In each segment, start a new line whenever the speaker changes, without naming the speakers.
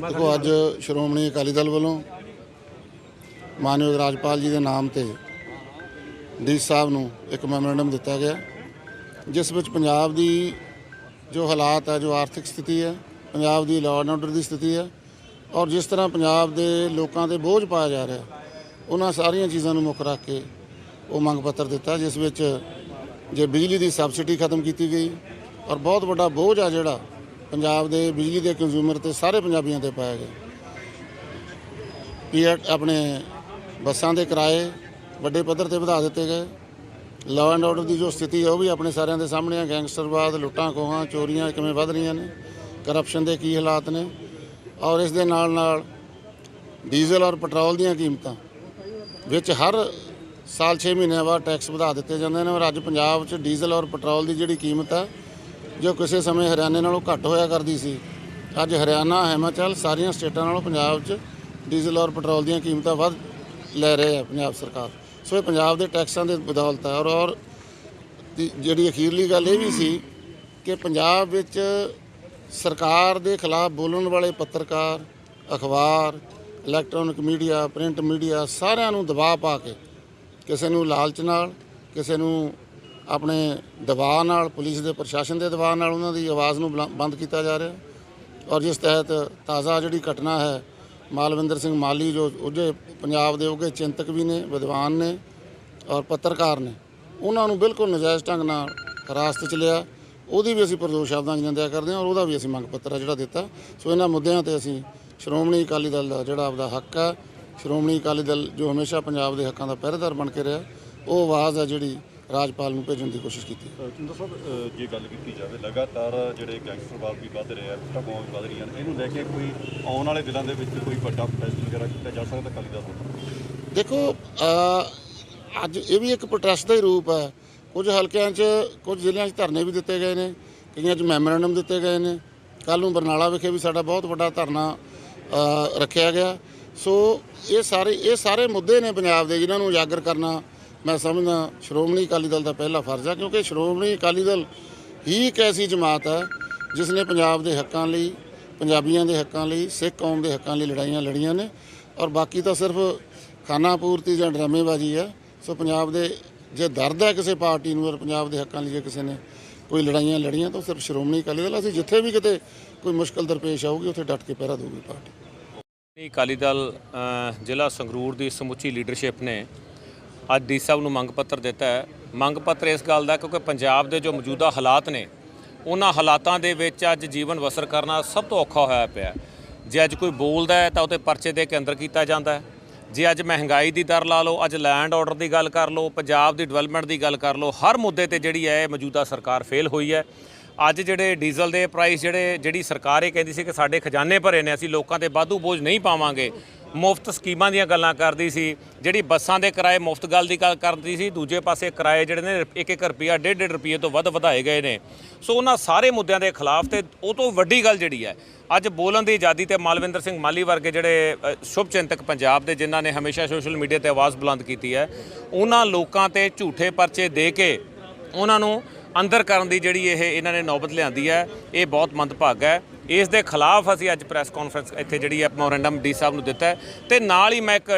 ਦੇਖੋ, ਅੱਜ ਸ਼੍ਰੋਮਣੀ ਅਕਾਲੀ ਦਲ ਵੱਲੋਂ ਮਾਨਯੋਗ ਰਾਜਪਾਲ ਜੀ ਦੇ ਨਾਮ ਤੇ ਡੀ ਸਾਹਿਬ ਨੂੰ ਇੱਕ ਮੈਮੋਰੈਂਡਮ ਦਿੱਤਾ ਗਿਆ, ਜਿਸ ਵਿੱਚ ਪੰਜਾਬ ਦੀ ਜੋ ਹਾਲਾਤ ਹੈ ਜੋ ਆਰਥਿਕ ਸਥਿਤੀ ਹੈ ਪੰਜਾਬ ਦੀ ਲਾਅ ਐਂਡ ਆਰਡਰ ਦੀ ਸਥਿਤੀ ਹੈ ਔਰ ਜਿਸ ਤਰ੍ਹਾਂ ਪੰਜਾਬ ਦੇ ਲੋਕਾਂ ਤੇ ਬੋਝ ਪਾਇਆ ਜਾ ਰਿਹਾ, ਉਹਨਾਂ ਸਾਰੀਆਂ ਚੀਜ਼ਾਂ ਨੂੰ ਮੁੱਖ ਰੱਖ ਕੇ ਉਹ ਮੰਗ ਪੱਤਰ ਦਿੱਤਾ, ਜਿਸ ਵਿੱਚ ਜੇ ਬਿਜਲੀ ਦੀ ਸਬਸਿਡੀ ਖਤਮ ਕੀਤੀ ਗਈ ਔਰ ਬਹੁਤ ਵੱਡਾ ਬੋਝ ਆ ਜਿਹੜਾ ਪੰਜਾਬ ਦੇ ਬਿਜਲੀ ਦੇ ਕੰਜ਼ਿਊਮਰ ਤੇ ਸਾਰੇ ਪੰਜਾਬੀਆਂ ਤੇ ਪਾਇਆ ਗਿਆ। ਪੀਐਟ ਆਪਣੇ ਬੱਸਾਂ ਦੇ ਕਿਰਾਏ ਵੱਡੇ ਪੱਧਰ ਤੇ ਵਧਾ ਦਿੱਤੇ ਗਏ। ਲਾਅ ਐਂਡ ਆਰਡਰ ਦੀ ਜੋ ਸਥਿਤੀ ਹੈ, ਉਹ ਵੀ ਆਪਣੇ ਸਾਰਿਆਂ ਦੇ ਸਾਹਮਣੇ ਆ। ਗੈਂਗਸਟਰਵਾਦ ਲੁੱਟਾਂ, ਖੋਹਾਂ, ਚੋਰੀਆਂ ਕਿਵੇਂ ਵੱਧ ਰਹੀਆਂ ਨੇ ਕਰਪਸ਼ਨ ਦੇ ਕੀ ਹਾਲਾਤ ਨੇ ਔਰ ਇਸ ਦੇ ਨਾਲ ਨਾਲ ਡੀਜ਼ਲ ਔਰ ਪੈਟਰੋਲ ਦੀਆਂ ਕੀਮਤਾਂ, ਵਿੱਚ ਹਰ ਸਾਲ 6 ਮਹੀਨਿਆਂ ਬਾਅਦ ਟੈਕਸ ਵਧਾ ਦਿੱਤੇ ਜਾਂਦੇ ਨੇ, ਔਰ ਅੱਜ ਪੰਜਾਬ 'ਚ ਡੀਜ਼ਲ ਔਰ ਪੈਟਰੋਲ ਦੀ ਜਿਹੜੀ ਕੀਮਤ ਹੈ, ਜੋ ਕਿਸੇ ਸਮੇਂ ਹਰਿਆਣੇ ਨਾਲੋਂ ਘੱਟ ਹੋਇਆ ਕਰਦੀ ਸੀ, ਅੱਜ ਹਰਿਆਣਾ, ਹਿਮਾਚਲ ਸਾਰੀਆਂ ਸਟੇਟਾਂ ਨਾਲੋਂ ਪੰਜਾਬ 'ਚ ਡੀਜ਼ਲ ਔਰ ਪੈਟਰੋਲ ਦੀਆਂ ਕੀਮਤਾਂ ਵੱਧ ਲੈ ਰਹੇ ਆ ਪੰਜਾਬ ਸਰਕਾਰ। ਸੋ ਇਹ ਪੰਜਾਬ ਦੇ ਟੈਕਸਾਂ ਦੇ ਬਦੌਲਤ ਹੈ, ਔਰ ਔਰ ਦੀ ਜਿਹੜੀ ਅਖੀਰਲੀ ਗੱਲ ਇਹ ਵੀ ਸੀ ਕਿ ਪੰਜਾਬ ਵਿੱਚ ਸਰਕਾਰ ਦੇ ਖਿਲਾਫ ਬੋਲਣ ਵਾਲੇ ਪੱਤਰਕਾਰ, ਅਖਬਾਰ ਇਲੈਕਟ੍ਰੋਨਿਕ ਮੀਡੀਆ ਪ੍ਰਿੰਟ ਮੀਡੀਆ ਸਾਰਿਆਂ ਨੂੰ ਦਬਾਅ ਪਾ ਕੇ ਕਿਸੇ ਨੂੰ ਲਾਲਚ ਨਾਲ, ਕਿਸੇ ਨੂੰ ਆਪਣੇ ਦਬਾਅ ਨਾਲ, ਪੁਲਿਸ ਦੇ, ਪ੍ਰਸ਼ਾਸਨ ਦੇ ਦਬਾਅ ਨਾਲ ਉਹਨਾਂ ਦੀ ਆਵਾਜ਼ ਨੂੰ ਬੁਲਾ- ਬੰਦ ਕੀਤਾ ਜਾ ਰਿਹਾ। ਔਰ ਜਿਸ ਤਹਿਤ ਤਾਜ਼ਾ ਜਿਹੜੀ ਘਟਨਾ ਹੈ, ਮਾਲਵਿੰਦਰ ਸਿੰਘ ਮਾਲੀ ਜੋ ਉੱਘੇ ਪੰਜਾਬ ਦੇ ਉੱਘੇ ਚਿੰਤਕ ਵੀ ਨੇ, ਵਿਦਵਾਨ ਨੇ ਔਰ ਪੱਤਰਕਾਰ ਨੇ, ਉਹਨਾਂ ਨੂੰ ਬਿਲਕੁਲ ਨਜਾਇਜ਼ ਢੰਗ ਨਾਲ ਹਿਰਾਸਤ 'ਚ ਲਿਆ। ਉਹਦੀ ਵੀ ਅਸੀਂ ਪਰਦੋਸ਼ ਸ਼ਬਦਾਂ 'ਚ ਕਰਦੇ ਹਾਂ ਔਰ ਉਹਦਾ ਵੀ ਅਸੀਂ ਮੰਗ ਪੱਤਰ ਜਿਹੜਾ ਦਿੱਤਾ। ਸੋ ਇਹਨਾਂ ਮੁੱਦਿਆਂ ਤੇ ਅਸੀਂ ਸ਼੍ਰੋਮਣੀ ਅਕਾਲੀ ਦਲ ਦਾ ਜਿਹੜਾ ਆਪਦਾ ਹੱਕ ਹੈ ਸ਼੍ਰੋਮਣੀ ਅਕਾਲੀ ਦਲ ਜੋ ਹਮੇਸ਼ਾ ਪੰਜਾਬ ਦੇ ਹੱਕਾਂ ਦਾ ਪਹਿਰੇਦਾਰ ਬਣ ਕੇ ਰਿਹਾ ਉਹ ਆਵਾਜ਼ ਹੈ ਜਿਹੜੀ ਰਾਜਪਾਲ ਨੂੰ ਭੇਜਣ ਦੀ ਕੋਸ਼ਿਸ਼ ਕੀਤੀ
ਚਿੰਦਰ ਸਾਹਿਬ ਜੇ ਗੱਲ ਕੀਤੀ ਜਾਵੇ ਲਗਾਤਾਰ ਜਿਹੜੇ ਗੈਂਗਸਟਰਵਾਦ ਵੀ ਵੱਧ ਰਿਹਾ ਟਕੋਂ ਵੀ ਵੱਧ ਰਹੀਆਂ ਨੇ ਇਹਨੂੰ ਲੈ ਕੇ ਕੋਈ ਆਉਣ ਵਾਲੇ ਦਿਨਾਂ ਦੇ ਵਿੱਚ ਕੋਈ ਵੱਡਾ ਪ੍ਰੋਟੈਸਟ ਵਗੈਰਾ ਕੀਤਾ ਜਾ ਸਕਦਾ ਅਕਾਲੀ ਦਲ ਵੱਲੋਂ?
ਦੇਖੋ ਅੱਜ ਇਹ ਵੀ ਇੱਕ ਪ੍ਰੋਟੈਸਟ ਦਾ ਹੀ ਰੂਪ ਹੈ। ਕੁਝ ਹਲਕਿਆਂ 'ਚ ਕੁਝ ਜ਼ਿਲ੍ਹਿਆਂ 'ਚ ਧਰਨੇ ਵੀ ਦਿੱਤੇ ਗਏ ਨੇ ਕਈਆਂ 'ਚ ਮੈਮੋਰੈਂਡਮ ਦਿੱਤੇ ਗਏ ਨੇ। ਕੱਲ ਨੂੰ ਬਰਨਾਲਾ ਵਿਖੇ ਵੀ ਸਾਡਾ ਬਹੁਤ ਵੱਡਾ ਧਰਨਾ ਰੱਖਿਆ ਗਿਆ। ਸੋ ਇਹ ਸਾਰੇ ਇਹ ਸਾਰੇ ਮੁੱਦੇ ਨੇ ਪੰਜਾਬ ਦੇ ਜਿਨ੍ਹਾਂ ਨੂੰ ਉਜਾਗਰ ਕਰਨਾ। ਮੈਂ ਸਮਝਦਾ ਸ਼੍ਰੋਮਣੀ ਅਕਾਲੀ ਦਲ ਦਾ ਪਹਿਲਾ ਫਰਜ਼ ਹੈ ਕਿਉਂਕਿ ਸ਼੍ਰੋਮਣੀ ਅਕਾਲੀ ਦਲ ਹੀ ਇੱਕ ਐਸੀ ਜਮਾਤ ਹੈ ਜਿਸ ਨੇ ਪੰਜਾਬ ਦੇ ਹੱਕਾਂ ਲਈ, ਪੰਜਾਬੀਆਂ ਦੇ ਹੱਕਾਂ ਲਈ, ਸਿੱਖ ਕੌਮ ਦੇ ਹੱਕਾਂ ਲਈ ਲੜਾਈਆਂ ਲੜੀਆਂ ਨੇ ਔਰ ਬਾਕੀ ਤਾਂ ਸਿਰਫ ਖਾਨਾ ਪੂਰਤੀ ਜਾਂ ਡਰਾਮੇਬਾਜ਼ੀ ਹੈ। ਸੋ ਪੰਜਾਬ ਦੇ ਜੇ ਦਰਦ ਹੈ ਕਿਸੇ ਪਾਰਟੀ ਨੂੰ ਔਰ ਪੰਜਾਬ ਦੇ ਹੱਕਾਂ ਲਈ ਜੇ ਕਿਸੇ ਨੇ ਕੋਈ ਲੜਾਈਆਂ ਲੜੀਆਂ ਤਾਂ ਉਹ ਸਿਰਫ ਸ਼੍ਰੋਮਣੀ ਅਕਾਲੀ ਦਲ ਅਸੀਂ ਜਿੱਥੇ ਵੀ ਕਿਤੇ ਕੋਈ ਮੁਸ਼ਕਲ ਦਰਪੇਸ਼ ਆਊਗੀ, ਉੱਥੇ ਡਟ ਕੇ ਪਹਿਰਾ ਦਊਗੀ ਪਾਰਟੀ।
ਅਕਾਲੀ ਦਲ ਜ਼ਿਲ੍ਹਾ ਸੰਗਰੂਰ ਦੀ ਸਮੁੱਚੀ ਲੀਡਰਸ਼ਿਪ ਨੇ ਅੱਜ ਡੀ ਸਾਹਿਬ ਨੂੰ ਮੰਗ ਪੱਤਰ ਦਿੱਤਾ ਹੈ। ਮੰਗ ਪੱਤਰ ਇਸ ਗੱਲ ਦਾ ਕਿਉਂਕਿ ਪੰਜਾਬ ਦੇ ਜੋ ਮੌਜੂਦਾ ਹਾਲਾਤ ਨੇ, ਉਹਨਾਂ ਹਾਲਾਤਾਂ ਦੇ ਵਿੱਚ ਅੱਜ ਜੀਵਨ ਬਸਰ ਕਰਨਾ ਸਭ ਤੋਂ ਔਖਾ ਹੋਇਆ ਪਿਆ ਜੇ ਅੱਜ ਕੋਈ ਬੋਲਦਾ ਹੈ ਤਾਂ ਉਹਤੇ ਪਰਚੇ ਦੇ ਕੇ ਅੰਦਰ ਕੀਤਾ ਜਾਂਦਾ ਹੈ। ਜੇ ਅੱਜ ਮਹਿੰਗਾਈ ਦੀ ਦਰ ਲਾ ਲਓ, ਅੱਜ ਲੈਂਡ ਆਰਡਰ ਦੀ ਗੱਲ ਕਰ ਲਓ, ਪੰਜਾਬ ਦੀ ਡਿਵੈਲਪਮੈਂਟ ਦੀ ਗੱਲ ਕਰ ਲਓ, ਹਰ ਮੁੱਦੇ ਤੇ ਜਿਹੜੀ ਹੈ ਮੌਜੂਦਾ ਸਰਕਾਰ ਫੇਲ ਹੋਈ ਹੈ। ਅੱਜ ਜਿਹੜੇ ਡੀਜ਼ਲ ਦੇ ਪ੍ਰਾਈਸ ਜਿਹੜੇ, ਜਿਹੜੀ ਸਰਕਾਰ ਇਹ ਕਹਿੰਦੀ ਸੀ ਕਿ ਸਾਡੇ ਖਜ਼ਾਨੇ ਭਰੇ ਨੇ, ਅਸੀਂ ਲੋਕਾਂ ਤੇ ਵਾਧੂ ਬੋਝ ਨਹੀਂ ਪਾਵਾਂਗੇ। ਮੁਫਤ ਸਕੀਮਾਂ ਦੀਆਂ ਗੱਲਾਂ ਕਰਦੀ ਸੀ, ਜਿਹੜੀ ਬੱਸਾਂ ਦੇ ਕਿਰਾਏ ਮੁਫਤ ਗੱਲ ਦੀ ਗੱਲ ਕਰਦੀ ਸੀ, ਦੂਜੇ ਪਾਸੇ ਕਿਰਾਏ ਜਿਹੜੇ ਨੇ 1-1 ਰੁਪਿਆ 1.5 ਰੁਪਏ ਤੋਂ ਵੱਧ ਵਧਾਏ ਗਏ ਨੇ। ਸੋ ਉਹਨਾਂ ਸਾਰੇ ਮੁੱਦਿਆਂ ਦੇ ਖਿਲਾਫ ਤੇ ਉਹ ਤੋਂ ਵੱਡੀ ਗੱਲ ਜਿਹੜੀ ਹੈ, ਅੱਜ ਬੋਲਣ ਦੀ ਆਜ਼ਾਦੀ ਤੇ ਮਾਲਵਿੰਦਰ ਸਿੰਘ ਮਾਲੀ ਵਰਗੇ ਜਿਹੜੇ ਸ਼ੁਭ ਚਿੰਤਕ ਪੰਜਾਬ ਦੇ, ਜਿਨ੍ਹਾਂ ਨੇ ਹਮੇਸ਼ਾ ਸੋਸ਼ਲ ਮੀਡੀਆ ਤੇ ਆਵਾਜ਼ ਬੁਲੰਦ ਕੀਤੀ ਹੈ, ਉਹਨਾਂ ਲੋਕਾਂ ਤੇ ਝੂਠੇ ਪਰਚੇ ਦੇ ਕੇ ਉਹਨਾਂ ਨੂੰ ਅੰਦਰ ਕਰਨ ਦੀ ਜਿਹੜੀ ਇਹ ਇਹਨਾਂ ਨੇ ਨੌਬਤ ਲਿਆਂਦੀ ਹੈ, ਇਹ ਬਹੁਤ ਮੰਦਭਾਗਾ ਹੈ। ਇਸ ਦੇ ਖਿਲਾਫ ਅਸੀਂ ਅੱਜ ਪ੍ਰੈਸ ਕਾਨਫਰੰਸ ਇੱਥੇ ਜਿਹੜੀ ਹੈ ਮੈਮੋਰੈਂਡਮ ਡੀ ਸਾਹਿਬ ਨੂੰ ਦਿੱਤਾ ਹੈ। ਤੇ ਨਾਲ ਹੀ ਮੈਂ ਇੱਕ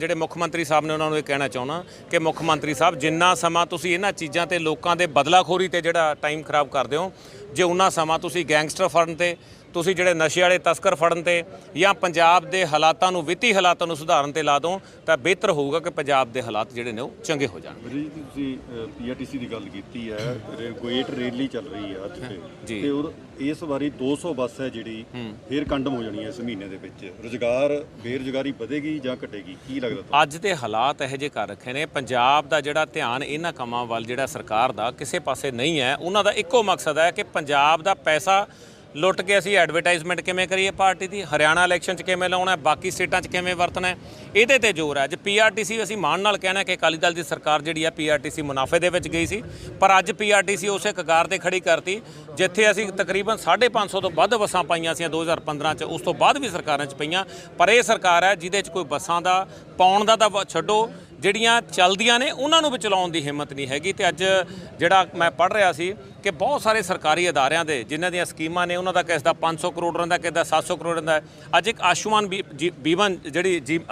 ਜਿਹੜੇ ਮੁੱਖ ਮੰਤਰੀ ਸਾਹਿਬ ਨੇ ਉਹਨਾਂ ਨੂੰ ਇਹ ਕਹਿਣਾ ਚਾਹੁੰਦਾ ਕਿ ਮੁੱਖ ਮੰਤਰੀ ਸਾਹਿਬ, ਜਿੰਨਾ ਸਮਾਂ ਤੁਸੀਂ ਇਹਨਾਂ ਚੀਜ਼ਾਂ ਤੇ ਲੋਕਾਂ ਦੇ ਬਦਲਾਖੋਰੀ ਤੇ ਜਿਹੜਾ ਟਾਈਮ ਖਰਾਬ ਕਰਦੇ ਹੋ, ਜੇ ਉਹਨਾਂ ਸਮਾਂ ਤੁਸੀਂ ਗੈਂਗਸਟਰ ਫੜਨ ਤੇ ਤੁਸੀਂ ਜਿਹੜੇ ਨਸ਼ੇ ਵਾਲੇ ਤਸਕਰ ਫੜਨ ਤੇ ਜਾਂ ਪੰਜਾਬ ਦੇ ਹਾਲਾਤਾਂ ਨੂੰ ਵਿੱਤੀ ਹਾਲਾਤਾਂ ਨੂੰ ਸੁਧਾਰਨ ਤੇ ਲਾ ਦੋ ਤਾਂ ਬਿਹਤਰ ਹੋਊਗਾ ਕਿ ਪੰਜਾਬ ਦੇ ਹਾਲਾਤ ਜਿਹੜੇ ਨੇ ਉਹ ਚੰਗੇ ਹੋ ਜਾਣ।
ਜੀ ਤੁਸੀਂ ਪੀਆਰਟੀਸੀ ਦੀ ਗੱਲ ਕੀਤੀ ਹੈ ਰੇ- ਗੋਏਟ ਰੈਲੀ ਚੱਲ ਰਹੀ ਹੈ ਅੱਜ ਤੇ। ਉਹ ਇਸ ਵਾਰੀ 200 ਬੱਸ ਹੈ ਜਿਹੜੀ ਫੇਰ ਕੰਡਮ ਹੋ ਜਾਣੀ ਹੈ ਇਸ ਮਹੀਨੇ ਦੇ ਵਿੱਚ। ਰੁਜ਼ਗਾਰ ਬੇਰੁਜ਼ਗਾਰੀ ਵਧੇਗੀ ਜਾਂ ਘਟੇਗੀ? ਕੀ ਲੱਗਦਾ ਤੁਹਾਨੂੰ?
ਅੱਜ ਦੇ ਹਾਲਾਤ ਇਹੋ ਜਿਹੇ ਕਰ ਰੱਖੇ ਨੇ। ਪੰਜਾਬ ਦਾ ਜਿਹੜਾ ਧਿਆਨ ਇਹਨਾਂ ਕੰਮਾਂ ਵੱਲ ਜਿਹੜਾ ਸਰਕਾਰ ਦਾ ਕਿਸੇ ਪਾਸੇ ਨਹੀਂ ਹੈ ਉਹਨਾਂ ਦਾ ਇੱਕੋ ਮਕਸਦ ਹੈ ਕਿ ਪੰਜਾਬ ਦਾ ਪੈਸਾ ਲੁੱਟ ਕੇ ਅਸੀਂ ਐਡਵਰਟਾਈਜ਼ਮੈਂਟ ਕਿਵੇਂ ਕਰੀਏ ਪਾਰਟੀ ਦੀ? ਹਰਿਆਣਾ ਇਲੈਕਸ਼ਨ 'ਚ ਕਿਵੇਂ ਲਾਉਣਾ ਹੈ? ਬਾਕੀ ਸਟੇਟਾਂ 'ਚ ਕਿਵੇਂ ਵਰਤਣਾ ਹੈ? ਇਹਦੇ ਤੇ ਜ਼ੋਰ ਹੈ। ਅੱਜ ਪੀਆਰਟੀਸੀ ਅਸੀਂ ਮਾਣ ਨਾਲ ਕਹਿਣਾ ਕਿ ਅਕਾਲੀ ਦਲ ਦੀ ਸਰਕਾਰ ਜਿਹੜੀ ਹੈ ਪੀਆਰਟੀਸੀ ਮੁਨਾਫੇ ਦੇ ਵਿੱਚ ਗਈ ਸੀ। ਪਰ ਅੱਜ ਪੀਆਰਟੀਸੀ ਉਸੇ ਕਗਾਰ ਤੇ ਖੜੀ ਕਰਤੀ, ਜਿੱਥੇ ਅਸੀਂ ਤਕਰੀਬਨ 550 ਤੋਂ ਵੱਧ ਬੱਸਾਂ ਪਾਈਆਂ ਸੀ 2015 'ਚ। ਉਸ ਤੋਂ ਬਾਅਦ ਵੀ ਸਰਕਾਰਾਂ 'ਚ ਪਈਆਂ। ਪਰ ਇਹ ਸਰਕਾਰ ਹੈ ਜਿਹਦੇ 'ਚ ਕੋਈ ਬੱਸਾਂ ਦਾ, ਪਾਉਣ ਦਾ ਤਾਂ ਵ- ਛੱਡੋ। ਜਿਹੜੀਆਂ ਚੱਲਦੀਆਂ ਨੇ, ਉਹਨਾਂ ਨੂੰ ਵੀ ਚਲਾਉਣ ਦੀ ਹਿੰਮਤ ਨਹੀਂ ਹੈਗੀ। ਤੇ ਅੱਜ ਜਿਹੜਾ ਮੈਂ ਪੜ੍ਹ ਰਿਹਾ ਸੀ ਕਿ ਬਹੁਤ ਸਾਰੇ ਸਰਕਾਰੀ ਅਦਾਰਿਆਂ ਦੇ, ਜਿਨ੍ਹਾਂ ਦੀਆਂ ਸਕੀਮਾਂ ਨੇ, ਉਹਨਾਂ ਦਾ ਕਿਸ ਦਾ 500 ਕਰੋੜ ਰਹਿੰਦਾ ਕਿਸ ਦਾ 700 ਕਰੋੜ ਰਹਿੰਦਾ ਅੱਜ ਇੱਕ ਆਯੁਸ਼ਮਾਨ ਬੀ- ਜੀ- ਬੀਮਨ ਜਿਹੜੀ ਜੀ-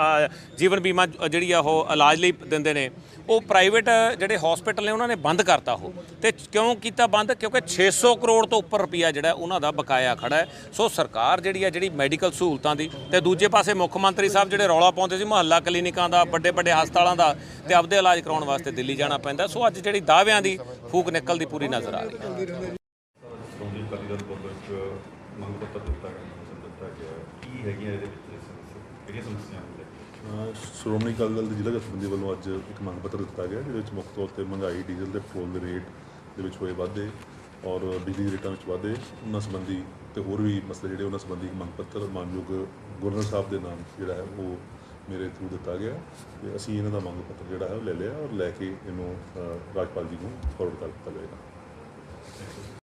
ਜੀਵਨ ਬੀਮਾ, ਜਿਹੜੀ ਆ ਉਹ ਇਲਾਜ ਲਈ ਦਿੰਦੇ ਨੇ, ਉਹ ਪ੍ਰਾਈਵੇਟ ਜਿਹੜੇ ਹਸਪੀਟਲ ਨੇ, ਉਹਨਾਂ ਨੇ ਬੰਦ ਕਰਤਾ ਉਹ। ਤੇ ਕਿਉਂ ਕੀਤਾ ਬੰਦ? ਕਿਉਂਕਿ 600 ਕਰੋੜ ਤੋਂ ਉੱਪਰ ਰੁਪਈਆ ਜਿਹੜਾ, ਉਹਨਾਂ ਦਾ ਬਕਾਇਆ ਖੜਾ ਹੈ। ਸੋ ਸਰਕਾਰ ਜਿਹੜੀ ਆ, ਜਿਹੜੀ ਮੈਡੀਕਲ ਸਹੂਲਤਾਂ ਦੀ, ਤੇ ਦੂਜੇ ਪਾਸੇ ਮੁੱਖ ਮੰਤਰੀ ਸਾਹਿਬ ਜਿਹੜੇ ਰੌਲਾ ਪਾਉਂਦੇ ਸੀ, ਮੁਹੱਲਾ ਕਲੀਨਿਕਾਂ ਦਾ ਵੱਡੇ ਵੱਡੇ ਹਸਪਤਾਲਾਂ ਦਾ ਤੇ ਆਪਦੇ ਇਲਾਜ ਕਰਾਉਣ ਵਾਸਤੇ ਦਿੱਲੀ ਜਾਣਾ ਪੈਂਦਾ। ਸੋ ਅੱਜ ਜਿਹੜੀ ਦਾਅਵਿਆਂ ਦੀ ਫੂਕ ਨਿਕਲਦੀ ਪੂਰੀ ਨਜ਼ਰ ਆ ਰਹੀ ਹੈ।
ਸ਼੍ਰੋਮਣੀ ਅਕਾਲੀ ਦਲ ਵੱਲੋਂ ਇੱਕ ਮੰਗ ਪੱਤਰ ਦਿੱਤਾ ਗਿਆ ਨੋਟਿਸ ਦਿੱਤਾ ਗਿਆ। ਕੀ ਹੈਗੀਆਂ ਇਹਦੇ ਵਿੱਚ ਸਮੱਸਿਆ? ਕਿਹੜੀਆਂ ਸਮੱਸਿਆਵਾਂ ਨੇ?
ਅਹ ਸ਼੍ਰੋਮਣੀ ਅਕਾਲੀ ਦਲ ਦੇ ਜ਼ਿਲ੍ਹਾ ਜਥੇਬੰਦੀ ਵੱਲੋਂ ਅੱਜ ਇੱਕ ਮੰਗ ਪੱਤਰ ਦਿੱਤਾ ਗਿਆ ਜਿਹਦੇ ਵਿੱਚ ਮੁੱਖ ਤੌਰ ਤੇ ਮਹਿੰਗਾਈ ਡੀਜ਼ਲ ਦੇ ਪੈਟਰੋਲ ਦੇ ਰੇਟ ਦੇ ਵਿੱਚ ਹੋਏ ਵਾਧੇ ਔਰ ਬਿਜਲੀ ਦੇ ਰੇਟਾਂ ਵਿੱਚ ਵਾਧੇ ਉਹਨਾਂ ਸੰਬੰਧੀ ਤੇ ਹੋਰ ਵੀ ਮਸਲੇ ਜਿਹੜੇ ਉਹਨਾਂ ਸੰਬੰਧੀ ਇੱਕ ਮੰਗ ਪੱਤਰ ਮਾਨਯੋਗ ਗਵਰਨਰ ਸਾਹਿਬ ਦੇ ਨਾਮ ਜਿਹੜਾ ਹੈ ਉਹ ਮੇਰੇ ਥਰੂ ਦਿੱਤਾ ਗਿਆ ਤੇ ਅਸੀਂ ਇਹਨਾਂ ਦਾ ਮੰਗ ਪੱਤਰ ਜਿਹੜਾ ਹੈ ਉਹ ਲੈ ਲਿਆ ਔਰ ਲੈ ਕੇ ਇਹਨੂੰ ਰਾਜਪਾਲ ਜੀ ਨੂੰ ਫਾਰਵਰਡ ਕਰ ਦਿੱਤਾ ਜਾਏਗਾ।